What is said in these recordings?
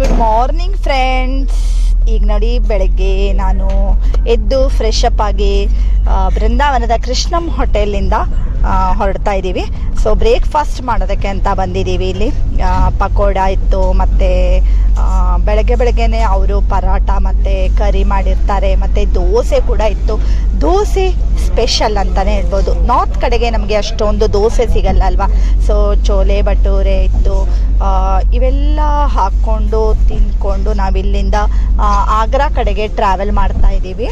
Good morning friends ಈಗ ನೋಡಿ ಬೆಳಗ್ಗೆ ನಾನು ಎದ್ದು ಫ್ರೆಶ್ ಅಪ್ ಆಗಿ ಬೃಂದಾವನದ ಕೃಷ್ಣಂ ಹೋಟೆಲಿಂದ ಹೊರಡ್ತಾ ಇದ್ದೀವಿ. ಸೊ ಬ್ರೇಕ್ಫಾಸ್ಟ್ ಮಾಡೋದಕ್ಕೆ ಅಂತ ಬಂದಿದ್ದೀವಿ ಇಲ್ಲಿ. ಪಕೋಡ ಇತ್ತು, ಮತ್ತು ಬೆಳಗ್ಗೆ ಬೆಳಗ್ಗೆನೆ ಅವರು ಪರಾಟ ಮತ್ತು ಕರಿ ಮಾಡಿರ್ತಾರೆ, ಮತ್ತು ದೋಸೆ ಕೂಡ ಇತ್ತು. ದೋಸೆ ಸ್ಪೆಷಲ್ ಅಂತಲೇ ಹೇಳ್ಬೋದು. ನಾರ್ತ್ ಕಡೆಗೆ ನಮಗೆ ಅಷ್ಟೊಂದು ದೋಸೆ ಸಿಗಲ್ಲ ಅಲ್ವಾ? ಸೊ ಚೋಲೆ ಭಟೂರೆ ಇತ್ತು. ಇವೆಲ್ಲ ಹಾಕ್ಕೊಂಡು ತಿಂದ್ಕೊಂಡು ನಾವಿಲ್ಲಿಂದ ಆಗ್ರಾ ಕಡೆಗೆ ಟ್ರಾವೆಲ್ ಮಾಡ್ತಾ ಇದ್ದೀವಿ.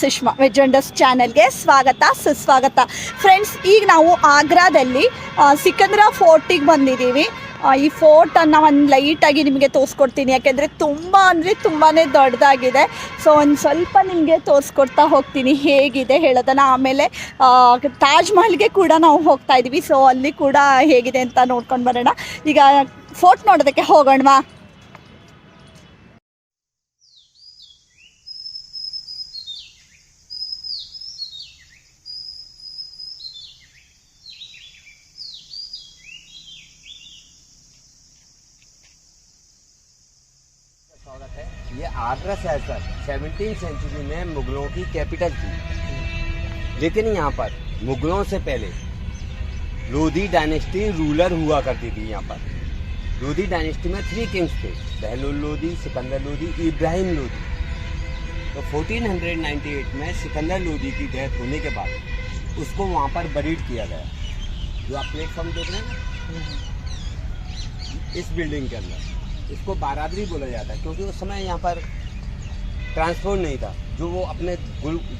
ಸುಷ್ಮಾ ವೆಜ್ ವಂಡರ್ಸ್ ಚಾನಲ್ಗೆ ಸ್ವಾಗತ, ಸುಸ್ವಾಗತ. ಫ್ರೆಂಡ್ಸ್ ಈಗ ನಾವು ಆಗ್ರಾದಲ್ಲಿ ಸಿಕಂದ್ರ ಫೋರ್ಟಿಗೆ ಬಂದಿದ್ದೀವಿ. ಈ ಫೋರ್ಟನ್ನು ಒಂದು ಲೈಟಾಗಿ ನಿಮಗೆ ತೋರಿಸ್ಕೊಡ್ತೀನಿ. ಯಾಕೆಂದರೆ ತುಂಬ ಅಂದರೆ ತುಂಬಾ ದೊಡ್ಡದಾಗಿದೆ. ಸೊ ಒಂದು ಸ್ವಲ್ಪ ನಿಮಗೆ ತೋರಿಸ್ಕೊಡ್ತಾ ಹೋಗ್ತೀನಿ. ಹೇಗಿದೆ ಹೇಳೋದನ್ನು? ಆಮೇಲೆ ತಾಜ್ ಮಹಲ್ಗೆ ಕೂಡ ನಾವು ಹೋಗ್ತಾ ಇದ್ದೀವಿ ಸೊ ಅಲ್ಲಿ ಕೂಡ ಹೇಗಿದೆ ಅಂತ ನೋಡ್ಕೊಂಡು ಬರೋಣ. ಈಗ, ಫೋರ್ಟ್ ನೋಡೋದಕ್ಕೆ ಹೋಗೋಣವಾ? आगरा शहर सर सेवनटीन सेंचुरी में मुगलों की कैपिटल थी। लेकिन यहाँ पर मुगलों से पहले लोधी डायनेस्टी रूलर हुआ करती थी यहाँ पर। लोधी डायनेस्टी में थ्री किंग्स थे बहलुल लोधी सिकंदर लोधी इब्राहिम लोधी। तो 1498 में सिकंदर लोधी की डेथ होने के बाद उसको वहाँ पर बरीड किया गया। जो आप प्लेटफॉर्म देख रहे हैं इस बिल्डिंग के अंदर। इसको बारादरी बोला जाता है, क्योंकि उस समय यहाँ पर ट्रांसपोर्ट नहीं था, जो वो अपने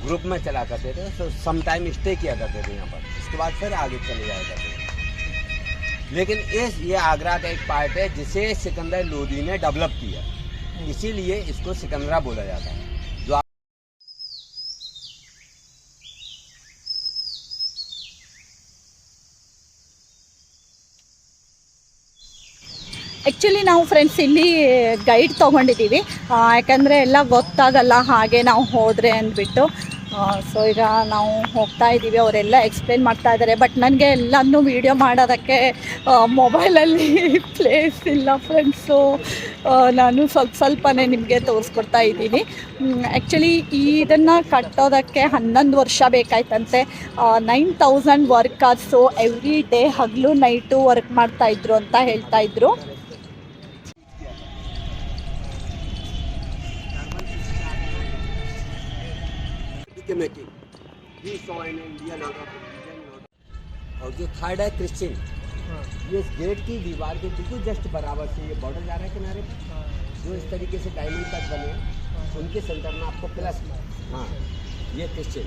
ग्रुप में चला करते थे सम टाइम स्टे किया करते थे यहाँ पर। उसके बाद फिर आगे चले जाया करते थे। लेकिन इस, ये आगरा का एक पार्ट है, जिसे सिकंदर लोधी ने डेवलप किया। इसीलिए इसको सिकंदरा बोला जाता है। ಆ್ಯಕ್ಚುಲಿ ನಾವು ಫ್ರೆಂಡ್ಸ್ ಇಲ್ಲಿ ಗೈಡ್ ತೊಗೊಂಡಿದ್ದೀವಿ. ಯಾಕಂದರೆ ಎಲ್ಲ ಗೊತ್ತಾಗಲ್ಲ ಹಾಗೆ ನಾವು ಹೋದರೆ ಅಂದ್ಬಿಟ್ಟು. ಸೊ ಈಗ ನಾವು ಹೋಗ್ತಾ ಇದ್ದೀವಿ. ಅವರೆಲ್ಲ ಎಕ್ಸ್ಪ್ಲೇನ್ ಮಾಡ್ತಾ ಇದ್ದಾರೆ ಬಟ್ ನನಗೆ ಎಲ್ಲನೂ ವೀಡಿಯೋ ಮಾಡೋದಕ್ಕೆ ಮೊಬೈಲಲ್ಲಿ ಪ್ಲೇಸ್ ಇಲ್ಲ ಫ್ರೆಂಡ್ಸು ನಾನು ಸ್ವಲ್ಪ ಸ್ವಲ್ಪನೇ ನಿಮಗೆ ತೋರಿಸ್ಕೊಡ್ತಾ ಇದ್ದೀನಿ. ಆ್ಯಕ್ಚುಲಿ ಇದನ್ನು ಕಟ್ಟೋದಕ್ಕೆ ಹನ್ನೊಂದು ವರ್ಷ ಬೇಕಾಯ್ತಂತೆ. Nine thousand workers every day ಹಗಲು ನೈಟು ವರ್ಕ್ ಮಾಡ್ತಾಯಿದ್ರು ಅಂತ ಹೇಳ್ತಾ के making we saw in India lot of religion, lot of- और जो थर्ड है क्रिश्चियन ये इस गेट की दीवार के बिल्कुल जस्ट बराबर से ये बॉर्डर जा रहा है किनारे पे, जो इस तरीके से डायमंड तक बने हैं, उनके सेंटर में आपको प्लस हाँ ये Christian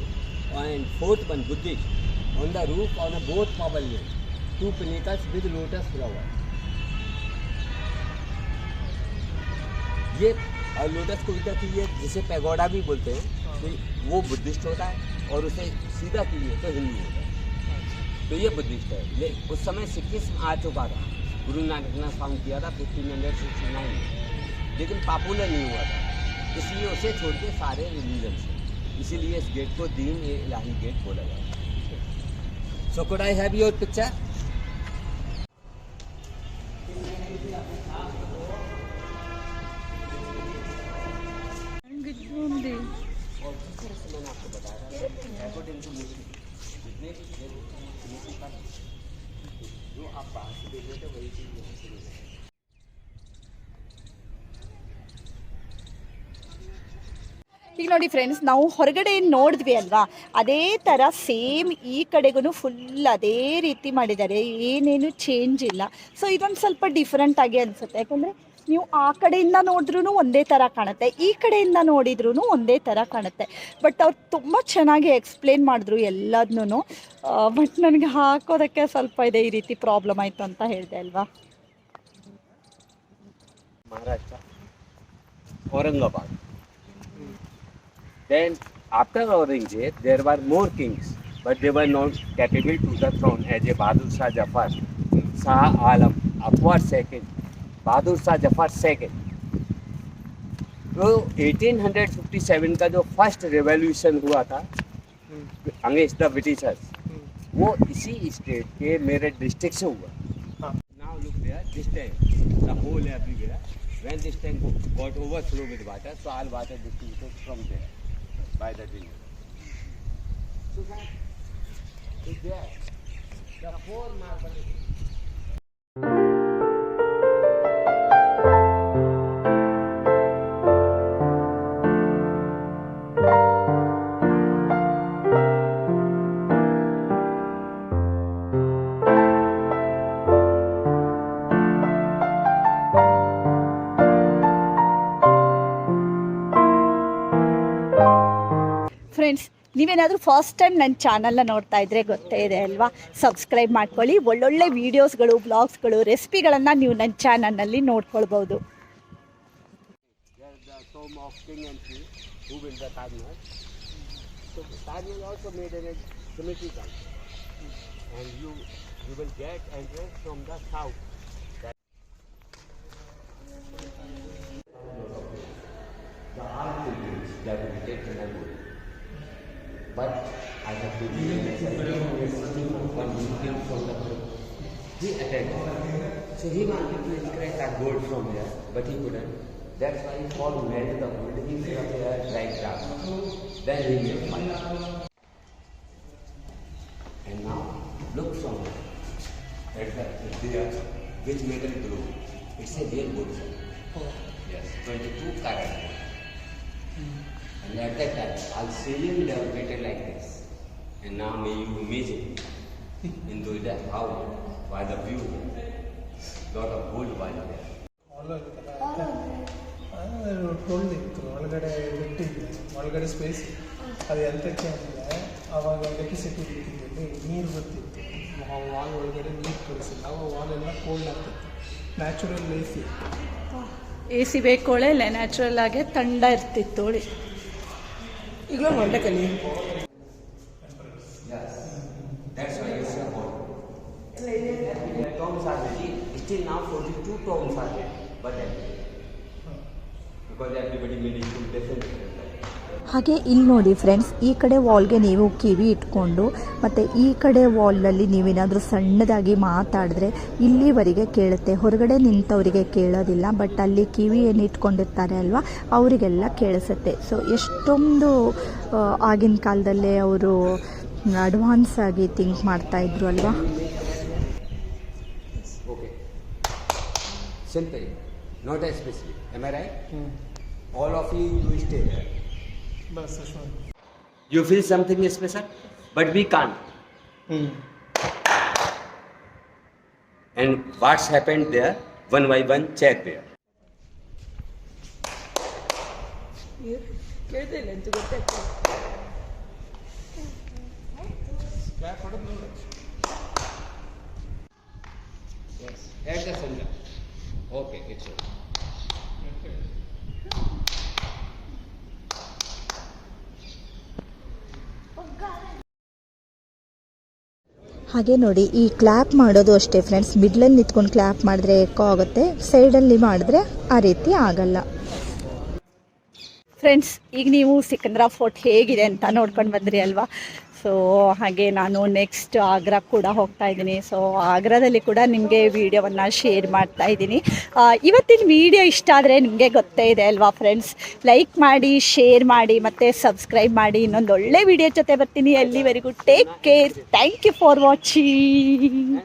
and fourth one Buddhist on the roof on a both pavilion two pinnacles with lotus flower ये और लोटस को इधर की ये जिसे पैगोडा भी बोलते हैं तो वो बुद्धिस्ट होता है और उसे सीधा कीजिए तो हिंदू होता है। तो ये बुद्धिस्ट है। ले, उस समय सिखिज्म आ चुका था। गुरु नानक ने फाउंड किया था फिफ्टीन हंड्रेड सिक्सटी नाइन में लेकिन पॉपुलर नहीं हुआ था। इसलिए उसे छोड़ के सारे रिलीजन से इसीलिए इस गेट को दीन ए इलाही गेट बोला जाता है। So could I have your picture जो आप बाहर से देख रहे थे वही चीज़ यहाँ से मिल रही है ಈಗ ನೋಡಿ ಫ್ರೆಂಡ್ಸ್ ನಾವು ಹೊರಗಡೆ ಏನ್ ನೋಡಿದ್ವಿ ಅಲ್ವಾ ಅದೇ ಥರ ಸೇಮ್ ಈ ಕಡೆಗೂ ಫುಲ್ ಅದೇ ರೀತಿ ಮಾಡಿದ್ದಾರೆ ಏನೇನು ಚೇಂಜ್ ಇಲ್ಲ ಸೊ ಇದೊಂದು ಸ್ವಲ್ಪ ಡಿಫ್ರೆಂಟ್ ಆಗಿ ಅನಿಸುತ್ತೆ ಯಾಕಂದರೆ ನೀವು ಆ ಕಡೆಯಿಂದ ನೋಡಿದ್ರೂ ಒಂದೇ ಥರ ಕಾಣುತ್ತೆ, ಈ ಕಡೆಯಿಂದ ನೋಡಿದ್ರೂ ಒಂದೇ ಥರ ಕಾಣುತ್ತೆ. ಬಟ್ ಅವ್ರು ತುಂಬ ಚೆನ್ನಾಗಿ ಎಕ್ಸ್ಪ್ಲೇನ್ ಮಾಡಿದ್ರು ಎಲ್ಲದನ್ನೂ. ಬಟ್ ನನಗೆ ಹಾಕೋದಕ್ಕೆ ಸ್ವಲ್ಪ ಇದೆ ಈ ರೀತಿ ಪ್ರಾಬ್ಲಮ್ ಆಯಿತು ಅಂತ ಹೇಳಿದೆ ಅಲ್ವಾ? Aurangabad. Then after Aurangzeb there were more kings but they were not capable to the throne as a Bahadur Shah Zafar Shah Alam Akbar second Bahadur Shah Zafar second तो 1857 का जो फ़र्स्ट रेवोल्यूशन हुआ था against the Britishers वो इसी state के मेरे district से हुआ। Now look there this tank the hole when this got with water so all water distributed from there by the so that is there the four marble ನೀವೇನಾದರೂ first time ನನ್ನ ಚಾನಲ್ನ ನೋಡ್ತಾ ಇದ್ದರೆ ಗೊತ್ತೇ ಇದೆ ಅಲ್ವಾ? ಸಬ್ಸ್ಕ್ರೈಬ್ ಮಾಡ್ಕೊಳ್ಳಿ. ಒಳ್ಳೊಳ್ಳೆ ವೀಡಿಯೋಸ್ಗಳು ಬ್ಲಾಗ್ಸ್ಗಳು ರೆಸಿಪಿಗಳನ್ನು ನೀವು ನನ್ನ ಚಾನಲ್ನಲ್ಲಿ ನೋಡ್ಕೊಳ್ಬೋದು the army is that we take the But I have to be one came from the he attacked. So he wanted to extract that gold from there, but he couldn't. That's why he called man the gold. He put up there dry grass. Then he made fire. And now look from there. At the there, which it glow. It's a real gold. Yes, 22 carat gold. And at that time, Alcelium decorated like this. And now may you imagine in Noida how, by the view, lot of gold was there. Toll ಇತ್ತು. ಒಳಗಡೆ ಬಿಟ್ಟಿದ್ದೆ ಒಳಗಡೆ space ಅದು ಎಂತಕ್ಕೆ ಅಂದರೆ ಆವಾಗ electricity ಇದ್ದಿದ್ದಲ್ಲಿ ನೀರು ಬರ್ತಿತ್ತು. ಆ ವಾಲ್ ಒಳಗಡೆ ನೀರು ಕಳಿಸಿಲ್ಲ ಆವಾಗ ವಾಲ್ ಎಲ್ಲ ಕೋಲ್ಡ್ ಆಗ್ತಿತ್ತು. Natural A C A C ಬೇಕೋಳೆ ಇಲ್ಲ ನ್ಯಾಚುರಲ್ ಆಗಿ ತಂಡ ಇರ್ತಿತ್ತು a gold. The tombs are ready. Still now 42 tombs are ready, But empty. Because everybody made it different. ಹಾಗೆ ಇಲ್ಲಿ ನೋಡಿ ಫ್ರೆಂಡ್ಸ್ ಈ ಕಡೆ ವಾಲ್ಗೆ ನೀವು ಕಿವಿ ಇಟ್ಕೊಂಡು ಮತ್ತು ಈ ಕಡೆ ವಾಲ್ನಲ್ಲಿ ನೀವೇನಾದರೂ ಸಣ್ಣದಾಗಿ ಮಾತಾಡಿದ್ರೆ ಇಲ್ಲಿವರೆಗೆ ಕೇಳುತ್ತೆ ಹೊರಗಡೆ ನಿಂತವರಿಗೆ ಕೇಳೋದಿಲ್ಲ ಬಟ್ ಅಲ್ಲಿ ಕಿವಿ ಏನು ಇಟ್ಕೊಂಡಿರ್ತಾರೆ ಅಲ್ವಾ ಅವರಿಗೆಲ್ಲ ಕೇಳಿಸುತ್ತೆ ಸೊ ಎಷ್ಟೊಂದು ಆಗಿನ ಕಾಲದಲ್ಲೇ ಅವರು ಅಡ್ವಾನ್ಸ್ ಆಗಿ ಥಿಂಕ್ ಮಾಡ್ತಾಯಿದ್ರು ಅಲ್ವಾ. Simple. Not specific, Am I right? All of you, you stay. You feel something special, but we can't. And what's happened there? One by one, check there. ಹಾಗೆ ನೋಡಿ, ಈ ಕ್ಲ್ಯಾಪ್ ಮಾಡೋದು ಅಷ್ಟೇ ಫ್ರೆಂಡ್ಸ್ ಮಿಡ್ಲಲ್ಲಿ ನಿಂತ್ಕೊಂಡು clap ಮಾಡಿದ್ರೆ Ekco ಆಗುತ್ತೆ. ಸೈಡಲ್ಲಿ ಮಾಡಿದ್ರೆ ಆ ರೀತಿ ಆಗಲ್ಲ. ಫ್ರೆಂಡ್ಸ್ ಈಗ ನೀವು ಸಿಕಂದ್ರ ಫೋರ್ಟ್ ಹೇಗಿದೆ ಅಂತ ನೋಡ್ಕೊಂಡು ಬಂದ್ರಿ ಅಲ್ವಾ? ಸೊ ಹಾಗೆ ನಾನು ನೆಕ್ಸ್ಟ್ ಆಗ್ರಾ ಕೂಡ ಹೋಗ್ತಾ ಇದ್ದೀನಿ. ಸೊ ಆಗ್ರಾದಲ್ಲಿ ಕೂಡ ನಿಮಗೆ ವಿಡಿಯೋವನ್ನು ಶೇರ್ ಮಾಡ್ತಾ ಇದ್ದೀನಿ. ಇವತ್ತಿನ ವಿಡಿಯೋ ಇಷ್ಟ ಆದರೆ ನಿಮಗೆ ಗೊತ್ತೇ ಇದೆ ಅಲ್ವಾ ಫ್ರೆಂಡ್ಸ್ ಲೈಕ್ ಮಾಡಿ ಶೇರ್ ಮಾಡಿ, ಮತ್ತು ಸಬ್ಸ್ಕ್ರೈಬ್ ಮಾಡಿ. ಇನ್ನೊಂದು ಒಳ್ಳೆ ವಿಡಿಯೋ ಜೊತೆ ಬರ್ತೀನಿ ಅಲ್ಲಿವರೆಗೂ take care thank you for watching